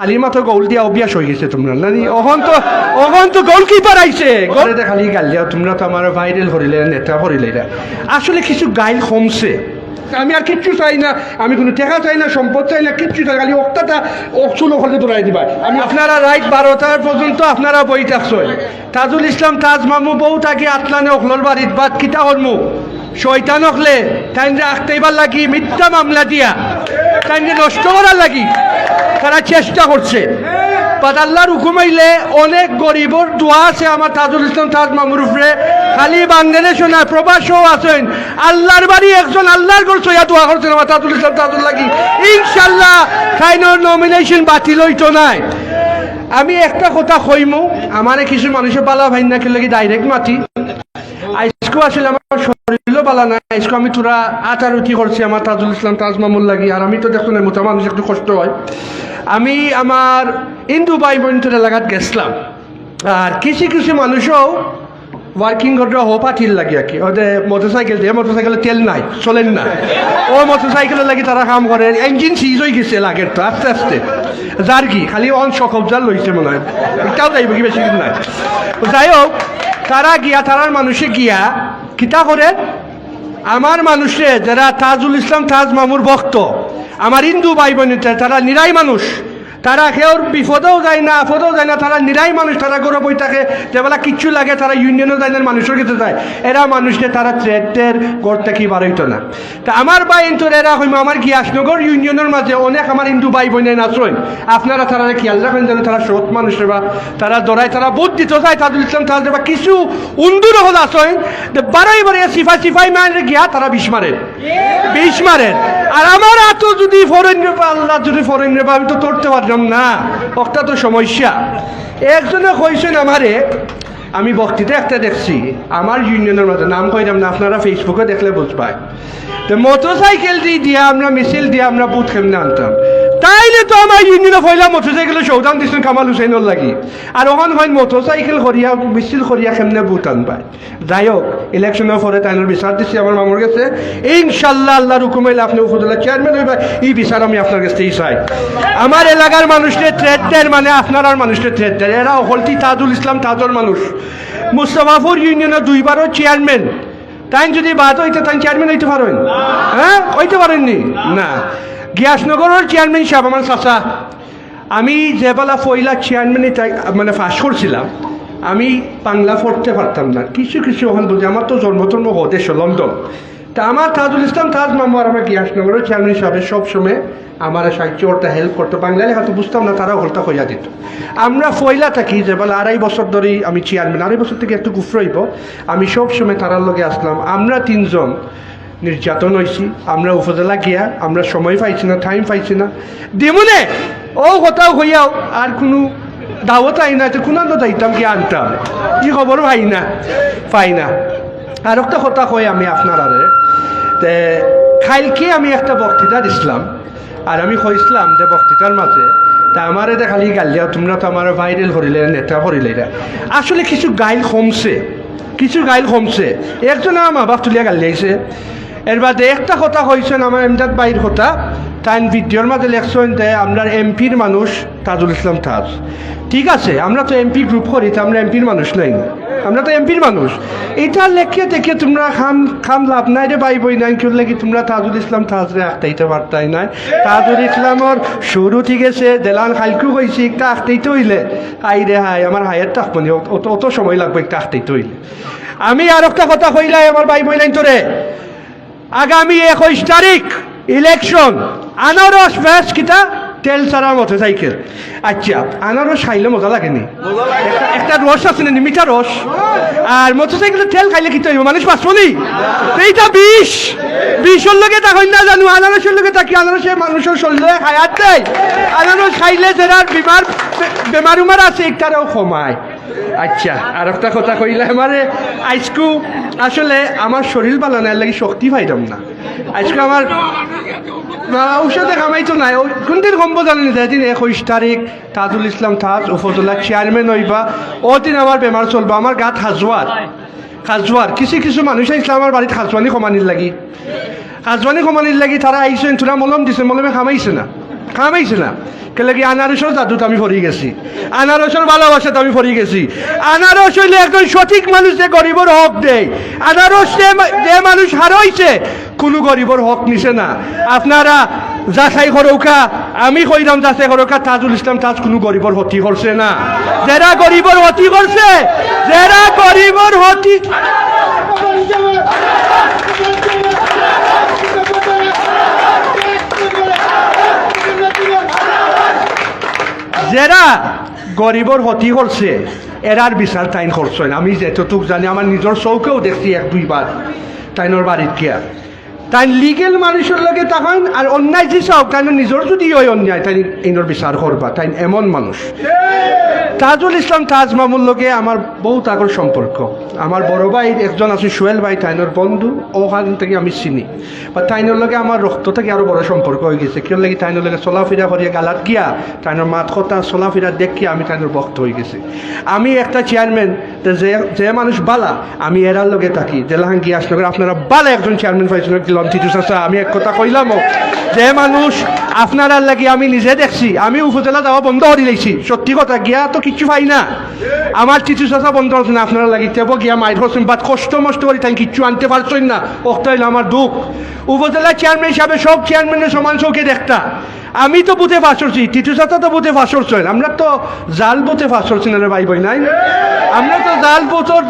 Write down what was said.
খালি মাত্র গোল দিয়া অভ্যাস হয়ে গেছে তোমরা। নানি অহন তো অহন তো গোলকিপার আইছে গোলে খালি গাল দিয়া তোমরা তো আমার ভাইরাল হরিলে নেতা হরিলে আসলে কিছু গাইল কমছে। আমি আর কিচ্ছু চাই না আমি কোনো টাকা চাই না সম্পদ চাই না কিচ্ছু চাই খালি অক্টাটা অক্সুলো হলে দৌড়াই দিবা। আমি আপনারা রাইট বারোটার পর্যন্ত আপনারা বই থাকছেন তাজুল ইসলাম তাজ মামু বউ তাকে আতলানে অখলর বাড়িত বাদ কিতা হরমু। শয়তান হকলে তাই আখতেইবার লাগি মিথ্যা মামলা দিয়া। তাই নষ্ট করার লাগি, তারা চেষ্টা করছে। বাট আল্লাহর হুকুম আইলে অনেক গরিবর দোয়া আছে আমার তাজুল ইসলাম তাজ মামুর উপরে। খালি বাংলাদেশও না প্রবাসও আছেন। আল্লাহর বাড়ি একজন আল্লাহর ঘর সইয়া দোয়া করছেন আমার তাজুল ইসলাম তাজুল লাগি। ইনশাল্লাহ খাইনোর নমিনেশন বাতিল হইতো নাই। আমি একটা কথা কইমু, আমারে কিছু মানুষের পালা ভাই না লাগি ডাইরেক্ট মাতি। আইসকো আসলে আমার শরীরও বালা নাই। আইসকো আমি তোরা আটারুটি করছি আমার তাজুল ইসলাম তাজ মামুল লাগি। আর আমি তো দেখুন মোটা মানুষ একটু কষ্ট হয়। আমি আমার ইন্দু ভাই বোনদের এলাকাত গেছিলাম। আর কিছু কিছু মানুষও ওয়ার্কিং করতে হো পাঠিয়ে লাগে আর কি ওদের মোটরসাইকেল দিয়ে মোটরসাইকেলে তেল নাই, চলেন না। ও মোটরসাইকেলের লাগি তারা কাম করে ইঞ্জিন সিজ হয়ে গেছে লাগের তো, আস্তে আস্তে। যার কি, খালি অন সকবজার লইছে মনে হয়। এটাও যাইব কি বেশি দিন নাই। যাই হোক তারা গিয়া, তারার মানুষে গিয়া, কিতা করে? আমার মানুষে, যারা তাজুল ইসলাম, তাজ মামুর ভক্ত, আমার হিন্দু ভাই বোন তারা নিরাই মানুষ। তারা কেউ বিপদেও যায় না, আপদেও যায় না। তারা নিরাই মানুষ, তারা গৌরব হয়ে থাকে। যেবেলা কিচ্ছু লাগে, তারা ইউনিয়নও যায় না, মানুষের কাছে যায়। এরা মানুষকে তারা ট্রেডের গড় থেকে বারইতো না। তা আমার ভাই ইন্তর, এরা হইম আমার গিয়াসনগর ইউনিয়নের মাঝে অনেক আমার হিন্দু ভাই বোনের নাচন আপনারা তারা খেয়াল রাখেন যেন তারা সৎ মানুষের বা। তারা দৌড়ায়, তারা বুধ যায় তাজুল ইসলাম কিছু উন্দুর হল আসেন বারোই বারে সিফাই সিফাই মানে গিয়া তারা বিষ মারেন বিষ মারেন আর আমার এত যদি ফরেন আল্লাহ যদি ফরেন রেবা আমি তো করতে পারলাম না। একটা তো সমস্যা। একজনে কইছেন আমারে, আমি বক্তৃতা একটা দেখছি, আমার ইউনিয়নের মধ্যে, নাম কইলাম না, আপনারা ফেসবুকে দেখলে বুঝবাই। তো মোটর সাইকেল দিয়ে, দিয়া আমরা মিছিল দিয়ে আমরা বুথ কেমনে আনতাম? তাইলে তো আমার ইউনিয়নে পয়লা মোটর সাইকেলে সৌদান দিচ্ছেন কামাল হুসেনের লাগি। আর ওখান হয় মোটর সাইকেল করিয়া মিছিল করিয়া কেমনে বুথ পায় যাই হোক ইলেকশনের পরে তাইনের বিচার দিচ্ছি আমার মামুর কাছে। ইনশাল্লাহ আল্লাহর হুকুম হইলে আপনি উপজেলা চেয়ারম্যান হইবা এই বিচার আমি আপনার কাছে চাই আমার এলাকার মানুষকে থ্রেট দেয় মানে আপনার মানুষকে থ্রেট দেয়। এরা হলটি তাজুল ইসলাম তাজর মানুষ। মুস্তফাফুর ইউনিয়নের দুইবারও চেয়ারম্যান তাই যদি বাদ হইতে তাই চেয়ারম্যান হইতে পারেন। হ্যাঁ? হইতে পারেননি? না। গিয়াসনগরের চেয়ারম্যান সাহেব আমার চাচা, আমি যেবেলা পয়লা চেয়ারম্যানে মানে ফাঁস করছিলাম আমি বাংলা পড়তে পারতাম না। কিছু কিছু ওখান বুঝে আমার তো জন্মতন্ম হদেশ লন্ডন তা আমার তাজুল ইসলাম তাজ মামু আর আমার গিয়াসনগরের চেয়ারম্যান সাহেব সবসময় আমার সাহায্য করতে হেল্প করতো। বাংলা লেখা তো বুঝতাম না তারাও হলতা হইয়া দিত। আমরা ফয়লা থাকি যে বলে আড়াই বছর ধরেই আমি চেয়ারম্যান আড়াই বছর থেকে একটু গুফরইব আমি সবসময় তারার লগে আসলাম। আমরা তিনজন নির্যাতন হয়েছি আমরা উপজেলা গিয়া, আমরা সময় পাইছি না টাইম পাইছি না। দিমুনে, ও কোথাও হইয়াও আর কোনো দাওয়াত আই না কোনো যাইতাম কি আনতাম? কি খবর ভাই না? পাই না। আর একটা কথা কই আমি আপনার আরে তে খাইলকে আমি একটা বক্তৃতা দিছিলাম আর আমি কইছিলাম যে বক্তৃতার মাঝে, তা আমার এটা খালি গালিয়া তোমরা তো আমার ভাইরাল করিলে, নেতা করিলে আসলে কিছু গাইল কমছে, কিছু গাইল কমছে। একজন আমার বাপ তুলিয়া গালিয়াইছে এর বাদে একটা কথা কইছেন আমার এমদাদ বাইর কথা। তাই ভিডিওর মাঝে লেখছেন যে আমরা এমপির মানুষ তাজুল ইসলাম তাজ। ঠিক আছে, আমরা তো এমপি গ্রুপ করি, তো আমরা এমপির মানুষ নাই। আমরা তো এমপির মানুষ। এটা লেখে দেখে তোমরা খাম খাম লাভ নাই রে ভাই বই নাই, কেউ লাগি তোমরা তাজুল ইসলাম তাজরে আখতাইতে পারতাই নাই। তাজুল ইসলামর শুরু ঠিক আছে দেলান খালকু কইছি, একটা আখতাইতে হইলে। আই রে হাই আমার হাইয়ের তাক মানে অত অত সময় লাগবে একটা আখতাইতে হইলে। আমি আর একটা কথা কইলাই, আমার ভাই বই নাই তোরে। আগামী একুশ তারিখ ইলেকশন আনারস ফ্যাস কিতা তেল ছাড়ার মতো সাইকেল আচ্ছা আনারস খাইলে মজা লাগেনি? একটা একটা রস আছে না? মিঠা রস? আর মোটরসাইকেলে তেল খাইলে কি হইব মানুষ বাঁচবো নি? তো এইটা বিষ। বিষের লগে তখন না জানো, আনারসের লগে থাকি আনারসে মানুষের শরীরে হায়াত দেয়। আনারস খাইলে যারা বিমার বেমার উমার আছে, একটারেও কমায়। আচ্ছা আর একটা কথা কইলে আমারে, আজকু আসলে আমার শরীর ভালো না এর লাগি শক্তি পাইতাম না। আজকে আমার ঔষধে কামাইতো নাই। কোনদিন কম জানেন যেদিন একুশ তারিখ তাজুল ইসলাম তাজ উপজেলা চেয়ারম্যান হইবা, ওদিন আমার বেমার চলবা। আমার গাত হাজোয়ার খাজুয়ার কিছু কিছু মানুষে ইসলামের বাড়িত হাজওয়ানি কমানির লাগি। হাজওয়ানি কমানির লাগি তারা আইসেন তোরা মলম দিছে মলমে খামাইছে না। খামাইছে না কেলে কি আনারসের জাদুতে আমি ফরি গেছি। আনারসের ভালোবাসাতে আমি ফরি গেছি। আনারস হইলে একজন সঠিক মানুষ যে গরিবর হক দেয়। আনারস যে মানুষ হারাইছে, কোনো গরিবর হক নিছে না। আপনারা যাচাই করৌকা, আমি কইলাম যাচাই করৌকা, তাজুল ইসলাম তাজ কোনো গরিবর হতি করছে না। যারা গরিবর হতি করছে, যারা গরিবর হতি যারা গরিবর হতি করছে এরার বিচার তাইন করছে। আমি যেতটুক জানি আমার নিজের চৌকেও দেখছি এক দুইবার তাইনোর বাড়িত গিয়া। তাই লিগেল মানুষের লগে তখন আর অন্যায় যে চাওক তাই নিজের যদি ওই অন্যায় তাই এইনোর বিচার করবা তাই এমন মানুষ। তাজুল ইসলাম তাজ মামুর লগে আমার বহুত আগর সম্পর্ক। আমার বড় ভাই, একজন আছে সোহেল ভাই, তাইনোর বন্ধু ওখান থেকে আমি চিনি। বা তাইনোর লগে আমার রক্ত থেকে আরও বড় সম্পর্ক হয়ে গেছে। কিয় লাগি তাইনোর লগে চলাফেরা করিয়া গালাত গিয়া তাইনোর মাত কথা, চলাফেরা দেখিয়া আমি তাইনোর ভক্ত হয়ে গেছি। আমি একটা চেয়ারম্যান যে যে মানুষ বালা, আমি এরার লগে থাকি জেলাহান গিয়ে আসলে আপনারা বালা একজন চেয়ারম্যান পাইছিল চাচা আমি এক কথা কইলামও যে মানুষ আপনারা লাগি আমি নিজে দেখছি, আমি উপজেলা যাওয়া বন্ধ করে দিয়েছি সত্যি কথা, গিয়া তো কিচ্ছু পাই না। আমার চিঠি চাষা বন্ধ হচ্ছে না, আপনারা লাগি তেব গিয়া মাইর হচ্ছেন বাট কষ্ট মষ্ট করে তাই কিচ্ছু আনতে পারছেন না। হইল আমার দুঃখ। উপজেলা চেয়ারম্যান হিসাবে সব চেয়ারম্যানের সমান চৌকে দেখতা। আমি তো বুথে ফাঁস করছি টিটু চাচা তো বুথে ফাঁস করছেন। আমরা তো জাল বুথে ফাঁস করছি না রে ভাই বই নাই? আমরা তো জাল বুথর